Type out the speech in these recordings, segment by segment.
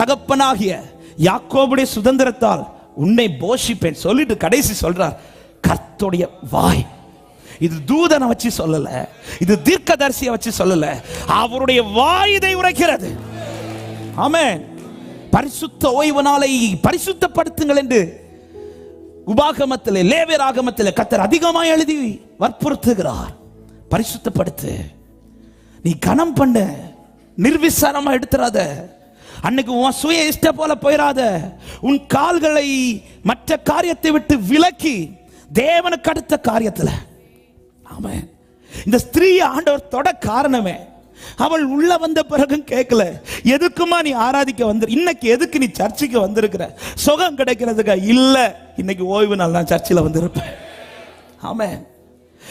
தகப்பனாகிய யாக்கோபுடைய சுதந்திரத்தால் உன்னை போஷிப்பேன் சொல்லிட்டு கடைசி சொல்றார். கர்த்தருடைய வாய். இது தூதனை வச்சு சொல்லல. இது தீர்க்கதரிசியை வச்சு சொல்லல. அவருடைய வாய் இதை உரைக்கிறது. ஆமே பரிசுத்த ஓய்வு நாளை பரிசுத்தப்படுத்துங்கள் என்று உபாகமத்தில் லேவியராகமத்தில் கத்தர் அதிகமாக எழுதி வற்புறுத்துகிறார். பரிசுத்தப்படுத்து. நீ கனம் பண்ண நிர்விசாரமா எடுத்துறாத. அன்னைக்கு உன் சுய இஷ்ட போல போயிடாத உன் கால்களை மற்ற காரியத்தை விட்டு விலக்கி தேவனுக்கு அடுத்த காரியத்தில். ஆமாம் இந்த ஸ்திரீ ஆண்டவர் தொட காரணமே. அவள் உள்ள வந்த பிறகும் கேட்கல எதுக்குமா நீ ஆராதிக்க வந்து இன்னைக்கு எதுக்கு நீ சர்ச்சுக்கு வந்திருக்கிற? சுகம் கிடைக்கிறதுக்கா? இல்லை. இன்னைக்கு ஓய்வு நாள் நான் சர்ச்சில் வந்திருப்பேன். ஆமாம்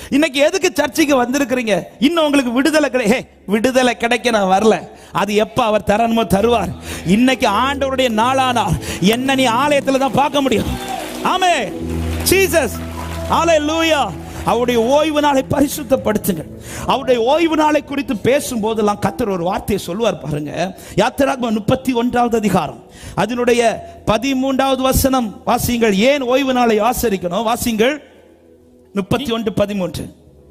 இன்னைக்கு எதுக்கு சர்ச்சைக்கு வந்திருக்கிறீங்க? இன்னும் உங்களுக்கு விடுதலை கிடை விடுதலை கிடைக்க நான் வரல. அது எப்ப அவர் தரணுமோ தருவார். இன்னைக்கு ஆண்டவருடைய நாளானா என்ன நீ ஆலயத்தில் தான் பார்க்க முடியும். ஆமே. ஜீசஸ் லூயா அவருடைய ஓய்வு நாளை பரிசுத்தப்படுத்துங்கள். அவருடைய ஓய்வு நாளை குறித்து பேசும் போதெல்லாம் கத்தர் ஒரு வார்த்தையை சொல்லுவார் பாருங்க. யாத்திராக முப்பத்தி ஒன்றாவது அதிகாரம். அதனுடைய பதிமூன்றாவது வசனம். வாசியுங்கள். ஏன் ஓய்வு நாளை ஆசரிக்கணும்? வாசிங்கள் முப்பத்தி ஒன்று பதிமூன்று.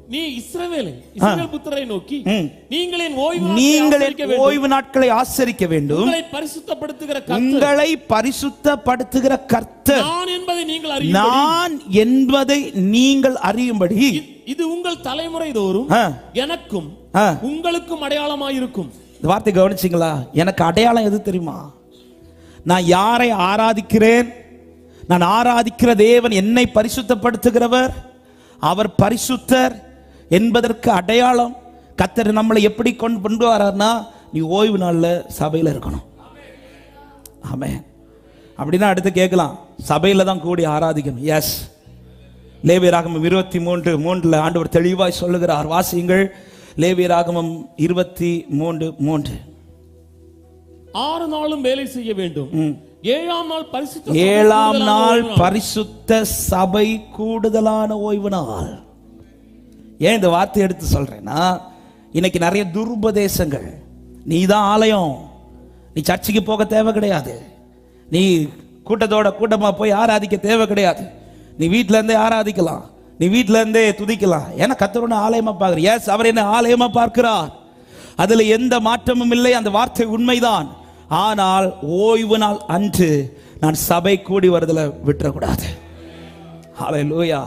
நீ இஸ்ரவேலை இஸ்ரவேல் புத்திரரை நோக்கி. நீங்கள் என் ஓய்வு நாட்களை நீங்கள் ஆசரிக்க வேண்டும். ஓய்வு நாட்களை ஆசரிக்க வேண்டும். உங்களை பரிசுத்தப்படுத்துகிற கர்த்தர். உங்களை பரிசுத்தப்படுத்துகிற கர்த்தர். நான் என்பதை நீங்கள் அறியும்படி. நான் என்பதை நீங்கள் அறியும்படி. இது உங்கள் தலைமுறை தோறும். எனக்கும். உங்களுக்கும் அடையாளமாயிருக்கும். இந்த வார்த்தை கவனிச்சிங்களா? எனக்கு அடையாளம் எது தெரியுமா? நான் யாரை ஆராதிக்கிறேன்? நான் ஆராதிக்கிற தேவன் என்னை பரிசுத்தப்படுத்துகிறவர்? அவர் பரிசுத்தர் என்பதற்கு அடையாளம் கத்தர் நம்மளை எப்படி கொண்டு கொண்டு வரார்னா நீ ஓய்வு நாளில் சபையில் இருக்கணும். ஆமே அப்படின்னா அடுத்து கேட்கலாம். சபையில் தான் கூடி ஆராதிக்கணும். எஸ் லேவியராகமம் இருபத்தி மூன்று மூன்றுல ஆண்டவர் தெளிவாய் சொல்லுகிறார். வாசியுங்கள். லேவியராகமம் இருபத்தி மூன்று மூன்று. ஆறு நாளும் வேலை செய்ய வேண்டும். ஏழாம் நாள் பரிசுத்த ஏழாம் நாள். பரிசுத்த சபை கூடுதலான ஓய்வு நாள். ஏன் இந்த வார்த்தை எடுத்து சொல்றேன்னா இன்னைக்கு நிறைய துருபதேசங்கள் நீ தான் ஆலயம் நீ சர்ச்சுக்கு போக தேவை கிடையாது. நீ கூட்டத்தோட கூட்டமா போய் ஆராதிக்க தேவை கிடையாது. நீ வீட்ல இருந்தே ஆராதிக்கலாம் நீ வீட்ல இருந்தே துதிக்கலாம். ஏன்னா கத்தரோட ஆலயமா பார்க்குற எஸ் அவர் என்ன ஆலயமா பார்க்கிறார். அதுல எந்த மாற்றமும் இல்லை. அந்த வார்த்தை உண்மைதான். ஆனால் ஓய்வு நாள் அன்று நான் சபை கூடி வருதல விட்டுறக்கூடாது. ஹalleluya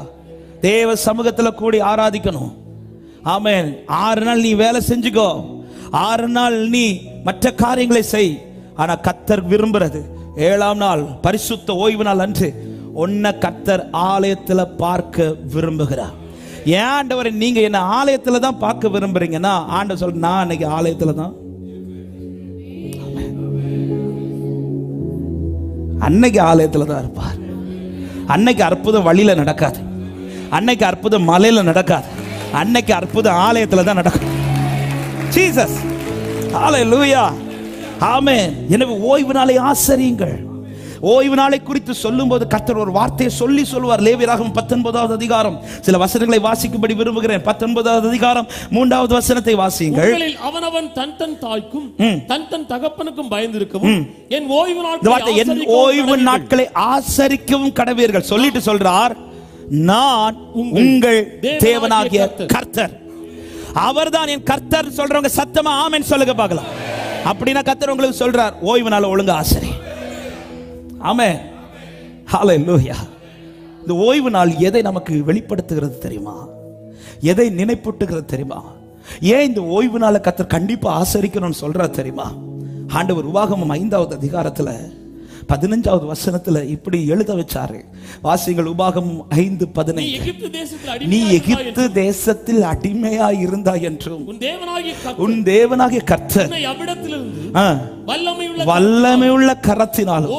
தேவ சமூகத்தில் கூடி ஆராதிக்கணும். ஆமென் ஆறு நாள் நீ வேலை செஞ்சுக்கோ. ஆறு நாள் நீ மற்ற காரியங்களை செய். ஆனால் கத்தர் விரும்புறது ஏழாம் நாள் பரிசுத்த ஓய்வு நாள் அன்று உன்னை கத்தர் ஆலயத்தில் பார்க்க விரும்புகிறார். ஏன் ஆண்டவரை நீங்கள் என்ன ஆலயத்தில் தான் பார்க்க விரும்புறீங்கன்னா ஆண்டவர் சொல்ற நான் இன்னைக்கு ஆலயத்தில் தான் அன்னைக்கு ஆலயத்தில் தான் இருப்பார். அன்னைக்கு அற்புதம் வழியில நடக்காது. அன்னைக்கு அற்புதம் மலையில் நடக்காது. அன்னைக்கு அற்புதம் ஆலயத்தில் தான் நடக்கும். ஜீசஸ் ஆலய லூயா ஆமே எனவே ஓய்வு நாளை ஆசரியுங்கள். ஓய்வு நாளை குறித்து சொல்லும்போது கர்த்தர் ஒரு வார்த்தையை சொல்லி சொல்லுவார். லேவியராகும் பத்தொன்பதாவது அதிகாரம். சில வசனங்களை வாசிக்கும்படி விரும்புகிறேன். பத்தொன்பதாவது அதிகாரம் மூன்றாவது வசனத்தை வாசியுங்கள். அவனவன் தன் தன் தாய்க்கும். தன் தன் தகப்பனுக்கும் பயந்திருக்கவும் என் ஓய்வு நாட்களை என் ஓய்வு. நாட்களை ஆசரிக்கவும் கடவீர்கள். சொல்லிட்டு சொல்றார் நான் உங்கள் தேவனாகிய கர்த்தர். அவர்தான் என் கர்த்தர் சொல்றவங்க சத்தமா ஆமென் சொல்லுங்க பார்க்கலாம். அப்படின்னா கர்த்தர் உங்களுக்கு சொல்றார் ஓய்வு நாள் ஒழுங்கா ஆசரி. ஆமே ஹalleluya இந்த ஓய்வு நாள் எதை நமக்கு வெளிப்படுத்துகிறது தெரியுமா? எதை நினைப்பூட்டுகிறது தெரியுமா? ஏன் இந்த ஓய்வு நாளை கத்தர் கண்டிப்பாக ஆசரிக்கணும்னு சொல்கிறார் தெரியுமா? ஆண்டவர் உபாகமம் ஐந்தாவது அதிகாரத்தில் பதினஞ்சாவது வசனத்துல இப்படி எழுத வச்சாரு. வாசிங்கள் உபாகமம் ஐந்து நீ பதினைந்து எகிப்து தேசத்தில் நீ எகிப்து தேசத்தில் அடிமையாய் இருந்தாய் என்றும். உன் தேவனாகிய கர்த்தர் வல்லமையுள்ள கரத்தினாலும்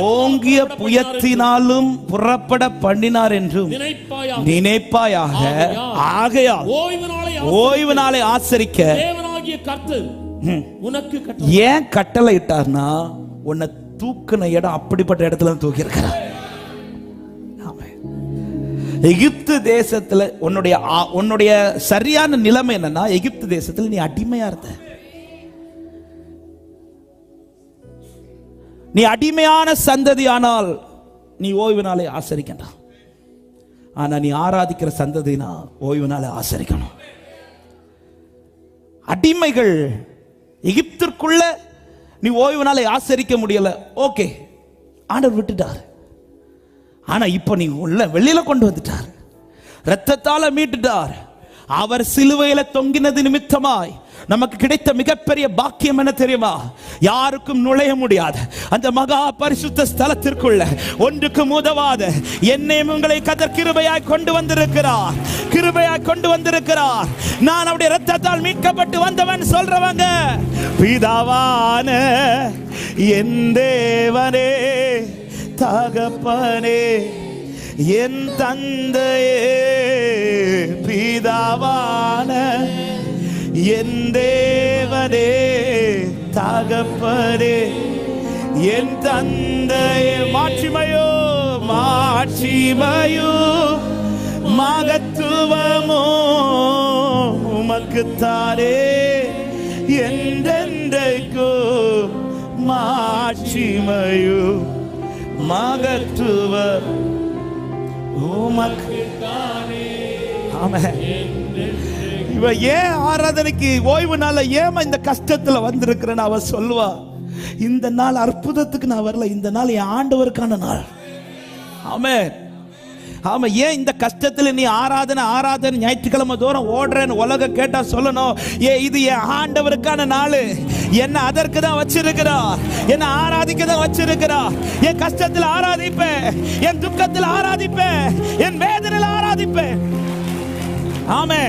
ஓங்கிய புயத்தினாலும் புறப்பட பண்ணினார் என்றும். நினைப்பாயா நினைப்பாயாக. ஆகையால் ஓய்வு நாளை ஆசரிக்க உனக்கு ஏன் கட்டளை இட்டார்னா உன்னை தூக்கின இடம் அப்படிப்பட்ட இடத்துல தூக்கி இருக்கிறார் எகிப்து தேசத்துல உன்னுடைய உன்னுடைய சரியான நிலைமை என்னன்னா எகிப்து தேசத்துல நீ அடிமையா இருந்த. நீ அடிமையான சந்ததியானால் நீ ஓய்வு நாளை ஆசரிக்கணும். ஆனா நீ ஆராதிக்கிற சந்ததினா ஓய்வு நாளை ஆசரிக்கணும். அடிமைகள் எகிப்திற்குள்ள நீ ஓய்வு நாளை ஆசரிக்க முடியல. ஓகே ஆண்டவர் விட்டுட்டார். ஆனா இப்போ நீ உள்ள வெளியில கொண்டு வந்துட்டார். ரத்தத்தால மீட்டுட்டார். அவர் சிலுவையில தொங்கினது நிமித்தமாய் நமக்கு கிடைத்த மிகப்பெரிய பாக்கியம் என்ன தெரியுமா? யாருக்கும் நுழைய முடியாது. அந்த மகா பரிசுத்த ஸ்தலத்திற்குள்ள ஒன்றுக்கும் உதவாத என்னையும் உங்களை கதர் கிருபையாய் கொண்டு வந்திருக்கிறார். கிருபையாய் கொண்டு வந்திருக்கிறார். நான் அவருடைய ரத்தத்தால் மீட்கப்பட்டு வந்தவன் சொல்றவங்க பிதாவான என் தேவனே தகப்பனே என் தந்தையே பிதாவான என் தேவனே தகப்பனே என் தந்தையே மாட்சிமையோ மாட்சிமையோ மகத்துவமோ உமக்குத்தாரே என்றென்றைக்கோ மாட்சிமையோ மகத்துவ உமக்குத்தாரே ஆமென். இவ ஏன் ஆராதனைக்கு ஓய்வு நாள ஏமா இந்த கஷ்டத்துல வந்திருக்கிறேன்னு அவ சொல்லுவா. இந்த நாள் அற்புதத்துக்கு நான் வரல. இந்த நாள் என் ஆண்டவருக்கான நாள். ஆமே ஆமா ஏன் இந்த கஷ்டத்துல நீ ஆராதனை ஆராதனை ஞாயிற்றுக்கிழமை தூரம் ஓடுறேன்னு உலக கேட்டா சொல்லணும். ஏ இது என் ஆண்டவருக்கான நாள். என்ன அதற்கு தான் வச்சிருக்கிறார் என்ன ஆராதிக்க தான் வச்சிருக்கிறார் என் கஷ்டத்தில் ஆராதிப்பேன். என் துக்கத்தில் ஆராதிப்பேன். என் வேதனையில் ஆராதிப்பேன். ஆமே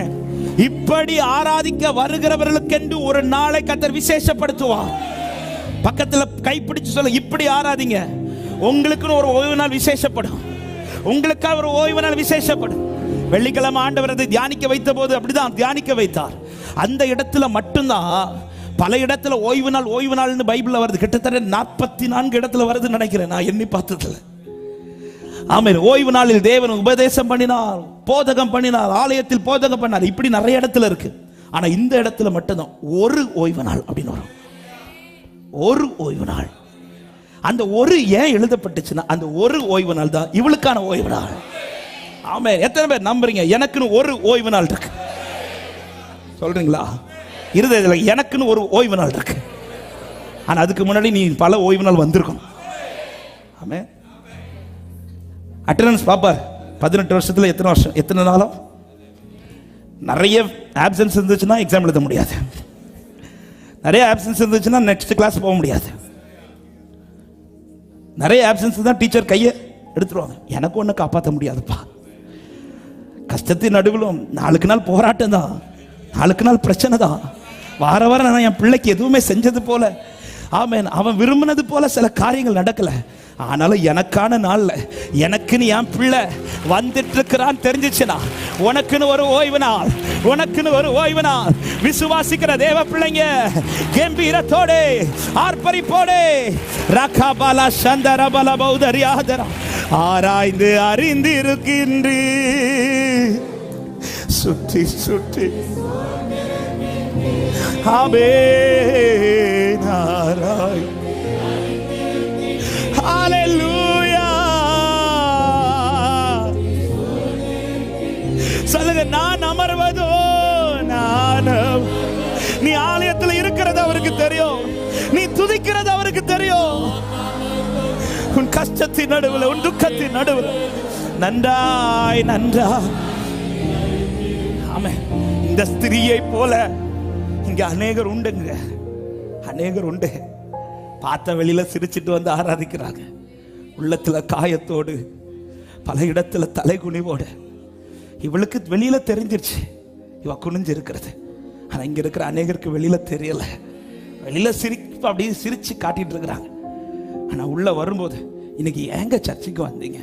இப்படி ஆராதிக்க வருகிறவர்களுக்கென்று ஒரு நாளை கத்தர் விசேஷப்படுத்துவார். பக்கத்துல கைப்பிடிச்சு சொல்ல இப்படி ஆராதிங்க. உங்களுக்குன்னு ஒரு ஓய்வு நாள் விசேஷப்படும். உங்களுக்காக ஒரு ஓய்வு நாள் விசேஷப்படும். வெள்ளிக்கிழமை ஆண்டவர் அதை தியானிக்க வைத்த போது அப்படிதான் தியானிக்க வைத்தார். அந்த இடத்துல மட்டும்தான் பல இடத்துல ஓய்வு நாள் ஓய்வு நாள்னு பைபிள்ல வருது. கிட்டத்தட்ட நாற்பத்தி நான்கு இடத்துல வருதுன்னு நினைக்கிறேன். நான் எண்ணி பார்த்ததுல ஆமென். ஓய்வு நாளில் தேவன் உபதேசம் பண்ணினார். போதகம் பண்ணினார். ஆலயத்தில் போதகம் பண்ணார். இப்படி நிறைய இடத்துல இருக்கு. ஆனா இந்த இடத்துல மட்டும்தான். ஒரு ஓய்வு நாள் அப்படின்னு வரும். ஒரு ஓய்வு நாள். அந்த ஒரு ஏன் எழுதப்பட்டுச்சுன்னா அந்த ஒரு ஓய்வு நாள் தான் இவளுக்கான ஓய்வு நாள். ஆமே எத்தனை பேர் நம்புறீங்க? எனக்குன்னு ஒரு ஓய்வு நாள் இருக்கு. சொல்றீங்களா? இருதயத்தில் எனக்குன்னு ஒரு ஓய்வு நாள் இருக்கு. ஆனால் அதுக்கு முன்னாடி நீ பல ஓய்வு நாள் வந்திருக்கணும். ஆமே அட்டண்டன்ஸ் பார்ப்பார் பதினெட்டு வருஷத்தில் எத்தனை வருஷம் எத்தனை நாளும் நிறைய ஆப்சன்ஸ் இருந்துச்சுன்னா எக்ஸாம் எழுத முடியாது. நிறைய ஆப்சன்ஸ் இருந்துச்சுன்னா நெக்ஸ்ட் கிளாஸ் போக முடியாது. நிறைய ஆப்சன்ஸ் தான் டீச்சர் கையை எடுத்துருவாங்க. எனக்கு ஒன்று காப்பாற்ற முடியாதுப்பா. கஷ்டத்தின் நடுவிலும் நாளுக்கு நாள் போராட்டம் தான் நாளுக்கு நாள் பிரச்சனை தான் வார வாரம் நான் என் பிள்ளைக்கு எதுவுமே செஞ்சது போல ஆமேன். அவன் விரும்பினது போல சில காரியங்கள் நடக்கல. ஆனாலும் எனக்கான நாள்ல எனக்குன்னு என் பிள்ளை வந்துட்டு இருக்கிறான் தெரிஞ்சிச்சுனா உனக்குன்னு ஒரு ஓய்வு நாள் உனக்குன்னு ஒரு ஓய்வு நாள். விசுவாசிக்கிற தேவ பிள்ளைங்க கம்பீரத்தோடு ஆர்ப்பரிப்போடு. ரகாபாலா சந்தரபல பௌதரியாதரா ஆராய்ந்து அறிந்து இருக்கின்றீ சுற்றி சுற்றி ஆமே கஷ்டத்தின் நடுவில் உன் துக்கத்தின் நடுவில். நன்றாய் நன்றா ஆமே இந்த ஸ்திரியை போல இங்க அநேகர் உண்டுங்க. அநேகர் உண்டு. பார்த்த வெளியில சிரிச்சிட்டு வந்து ஆராதிக்கிறாங்க. உள்ளத்துல காயத்தோடு பல இடத்துல தலை குனிவோடு இவளுக்கு வெளியில தெரிஞ்சிருச்சு. இவ குனிஞ்சு இருக்கிறது ஆனா இங்க இருக்கிற அநேகருக்கு வெளியில தெரியல. வெளியில சிரிப்பு அப்படியே சிரிச்சு காட்டிட்டு இருக்கிறாங்க. ஆனா உள்ள வரும்போது இன்னைக்கு ஏங்க சர்ச்சுக்கு வந்தீங்க?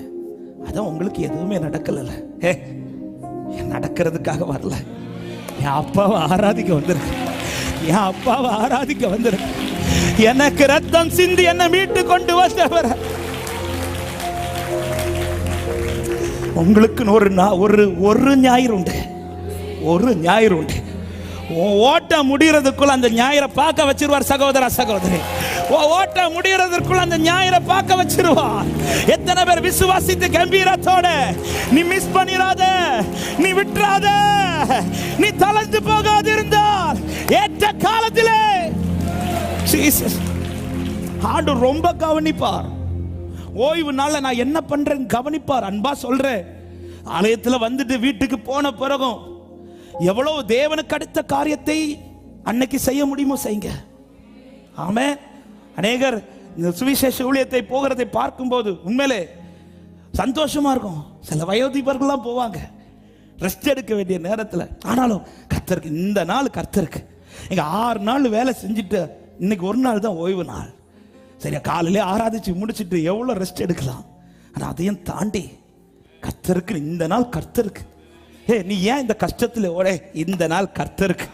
அதான் உங்களுக்கு எதுவுமே நடக்கலல்ல. ஏ நடக்கிறதுக்காக வரல? என் அப்பாவை ஆராதிக்க வந்திருக்கு என் அப்பாவை ஆராதிக்க வந்திருக்கு எனக்கு ரத்தம் சிந்தி என்னை மீட்டு கொண்டு வந்தவர். உங்களுக்குன்னு ஒரு நா- ஒரு ஒரு ஞாயிறு உண்டு. ஒரு ஞாயிறு உண்டு. ஓட்ட ஓட்டம் முடிகிறதுக்குள்ள அந்த ஞாயிறை பார்க்க வச்சிருவார் சகோதரா சகோதரி. ஓட்ட முடியறதற்குள்ள அந்த ஞாயிறை பார்க்க வச்சிருவார் எத்தனை பேர் விசுவாசித்து கம்பீரத்தோட நீ மிஸ் பண்ணிடாத நீ விட்டுறாத நீ தளர்ந்து போகாதிருந்தால் ஏற்ற காலத்திலே. ஆண்டு ரொம்ப கவனிப்பார். ஓய்வு நாள்ல நான் என்ன பண்றேன் கவனிப்பார். அன்பா சொல்றேன். ஆலயத்துல வந்துட்டு வீட்டுக்கு போன பிறகும் எவ்வளவு தேவனுக்கு அடுத்த காரியத்தை அன்னைக்கு செய்ய முடியுமோ செய்யுங்க ஆமே அநேகர் இந்த சுவிசேஷ ஊழியத்தை போகிறதை பார்க்கும்போது உண்மையிலே சந்தோஷமா இருக்கும். சில வயோதிபர்கள்லாம் போவாங்க. ரெஸ்ட் எடுக்க வேண்டிய நேரத்தில். ஆனாலும் கர்த்தருக்கு இந்த நாள் கர்த்தருக்கு. எங்க ஆறு நாள் வேலை செஞ்சுட்டு இன்னைக்கு ஒரு நாள் தான் ஓய்வு நாள். சரியா காலையிலே ஆராதிச்சு முடிச்சிட்டு எவ்வளோ ரெஸ்ட் எடுக்கலாம்? ஆனால் அதையும் தாண்டி கர்த்தருக்கு இந்த நாள் கர்த்தருக்கு. ஏ நீ ஏன் இந்த கஷ்டத்தில் ஓடே இந்த நாள் கர்த்தருக்கு.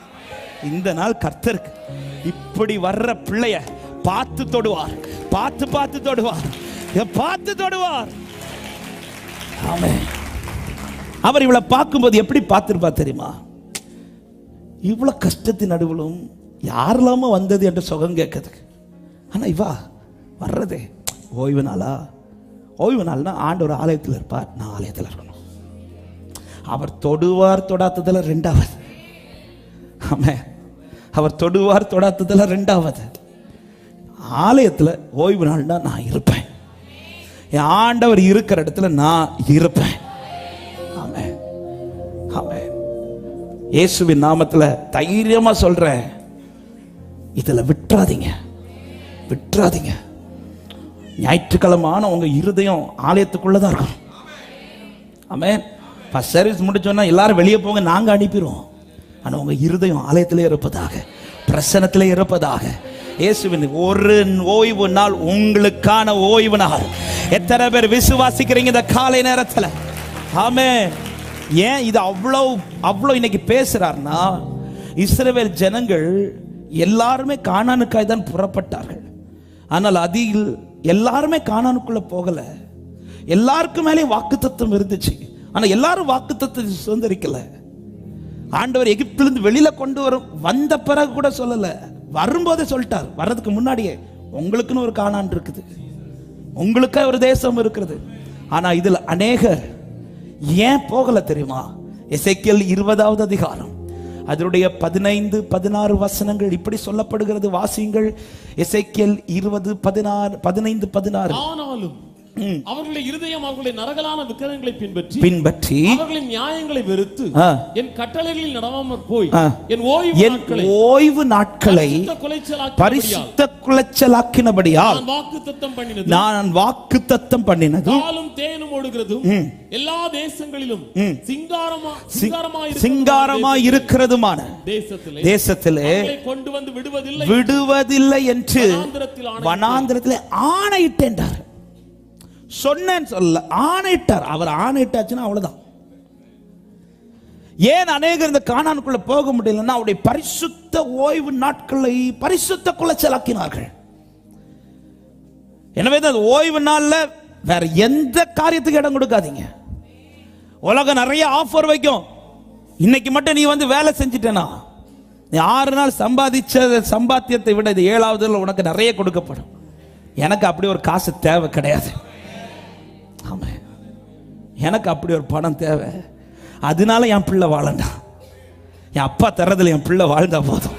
இந்த நாள் கர்த்தருக்கு. இப்படி வர்ற பிள்ளைய பார்த்து தொடுவார். பார்த்து பார்த்து தொடுவார். பார்த்து தொடுவார். ஆமென். அவர் இவளை பார்க்கும்போது எப்படி பார்த்துருப்பா தெரியுமா? இவ்வளோ கஷ்டத்தின் நடுவிலும் யாரெல்லாமோ வந்தது என்று சுகம் கேட்குறதுக்கு. ஆனா இவா வர்றதே. ஓய்வு நாளா? ஓய்வு நாள்னா ஆண்டவர் ஆலயத்தில் இருப்பார். நான் ஆலயத்தில் இருக்கணும். அவர் தொடுவார் தொடாத்ததில் ரெண்டாவது. ஆமே அவர் தொடுவார் தொடாத்ததில் ரெண்டாவது. ஆலயத்தில் ஓய்வு நாள்னா நான் இருப்பேன். என் ஆண்டவர் இருக்கிற இடத்துல நான் இருப்பேன். ஆமே ஆமே இயேசுவின் நாமத்தில் தைரியமாக சொல்கிறேன் இதில் விட்டுறாதீங்க. விட்டுறாதீங்க. ஞாயிற்றுக்கிழமான உங்கள் இருதயம் ஆலயத்துக்குள்ளே தான் இருக்கும். ஆமே ஃபஸ்ட் சர்வீஸ் முடிச்சோன்னா எல்லாரும் வெளியே போங்க நாங்கள் அனுப்பிடுவோம். ஆனால் உங்கள் இருதயம் ஆலயத்திலே இருப்பதாக பிரசனத்திலே இருப்பதாக இயேசுவின் ஒரு ஓய்வு நாள் உங்களுக்கான ஓய்வு நாள். எத்தனை பேர் விசுவாசிக்கிறீங்க இந்த காலை நேரத்தில்? ஆமே ஏன் இது அவ்வளோ அவ்வளோ இன்னைக்கு பேசுறாருன்னா இஸ்ரவேல் ஜனங்கள் எல்லாருமே காணானுக்காய் தான் புறப்பட்டார்கள். ஆனால் அதில் எல்லாருமே காணானுக்குள்ளே போகல. எல்லாருக்கும் மேலே வாக்குத்தத்தம் இருந்துச்சு. ஆனால் எல்லாரும் வாக்குத்தத்தத்தை சுதந்திரிக்கல. ஆண்டவர் எகிப்திலிருந்து வெளியில கொண்டு வரும் வந்த பிறகு கூட சொல்லலை. வரும்போதே சொல்லிட்டார். வர்றதுக்கு முன்னாடியே உங்களுக்குன்னு ஒரு காணான் இருக்குது. உங்களுக்கே ஒரு தேசம் இருக்கிறது ஆனா இதுல அநேகர் ஏன் போகல தெரியுமா? எசைக்கியல் இருபதாவது அதிகாரம். அதனுடைய பதினைந்து பதினாறு வசனங்கள் இப்படி சொல்லப்படுகிறது. வாசியுங்கள். எசைக்கியல் இருபது பதினாறு பதினைந்து பதினாறு. ஆனாலும் அவர்களுடைய இருதயம் அவர்களுடைய நரகலான விக்கிரகங்களை பின்பற்றி பின்பற்றி அவர்களின் நியாயங்களை வெறுத்து. என் கட்டளைகளில் நடவாமற் போய். என் ஓய்வு என் நாட்களை ஓய்வு நாட்களை பரிசுத்த குலைச்சலாக்கினபடியால் நான் வாக்குத்தத்தம் பண்ணினது நான் வாக்கு தத்தம் பண்ணினதும் பாலும் தேனும் ஓடுகிறதும் எல்லா தேசங்களிலும் சிங்காரமா சிங்காரமா இருக்கிறதுமான தேசத்திலே தேசத்திலே கொண்டு வந்து விடுவதில்லை விடுவதில்லை என்று வனாந்திரத்தில் ஆணையிட்டார். சொன்னேன்னு சொல்ல ஆணையிட்டார். அவர் ஆணையிட்டாச்சுன்னா அவ்வளவுதான். ஏன் அநேகர் இந்த காணானுக்குள்ள போக முடியலன்னா அவருடைய பரிசுத்த ஓய்வு நாட்களை பரிசுத்த குலைச்சலாக்கினார்கள். எனவே இந்த ஓய்வு நாள்ல வேற எந்த காரியத்துக்கு இடம் கொடுக்காதீங்க. உலகம் நிறைய ஆஃபர் வைக்கும். இன்னைக்கு மட்டும் நீ வந்து வேலை செஞ்சிட்டேனா? நீ ஆறு நாள் சம்பாதிச்ச சம்பாத்தியத்தை விட இது ஏழாவதுல உனக்கு நிறைய கொடுக்கப்படும். எனக்கு அப்படி ஒரு காசு தேவை கிடையாது. எனக்கு அப்படி ஒரு பணம் தேவை. அதனால என் பிள்ளை வாழண்டாம். என் அப்பா தர்றதில் என் பிள்ளை வாழ்ந்தா போதும்.